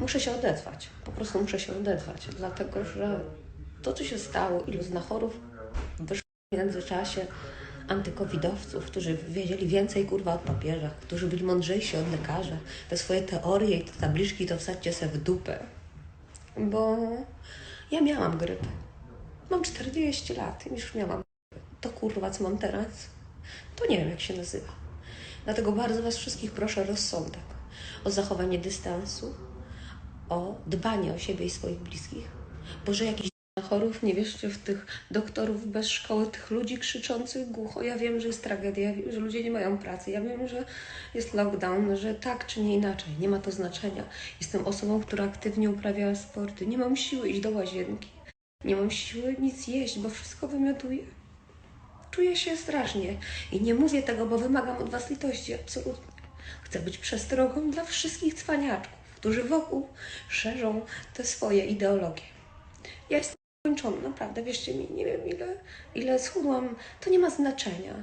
muszę się odezwać. Po prostu muszę się odezwać, dlatego że to, co się stało, ilu znachorów wyszło w międzyczasie, antykowidowców, którzy wiedzieli więcej kurwa od papieża, którzy byli mądrzejsi od lekarza, te swoje teorie i te tabliczki to wsadźcie sobie w dupę. Bo ja miałam grypę. Mam 40 lat i już miałam grypę. To kurwa, co mam teraz, to nie wiem, jak się nazywa. Dlatego bardzo Was wszystkich proszę o rozsądek, o zachowanie dystansu, o dbanie o siebie i swoich bliskich. Bo że jakiś chorób, nie wierzcie w tych doktorów bez szkoły, tych ludzi krzyczących głucho. Ja wiem, że jest tragedia, ja wiem, że ludzie nie mają pracy, ja wiem, że jest lockdown, że tak czy nie inaczej, nie ma to znaczenia. Jestem osobą, która aktywnie uprawia sporty, nie mam siły iść do łazienki, nie mam siły nic jeść, bo wszystko wymiotuje. Czuję się strasznie i nie mówię tego, bo wymagam od Was litości, absolutnie. Chcę być przestrogą dla wszystkich cwaniaczków, którzy wokół szerzą te swoje ideologie. Ja jestem kończona, naprawdę, wierzcie mi, nie wiem ile, ile schudłam, to nie ma znaczenia.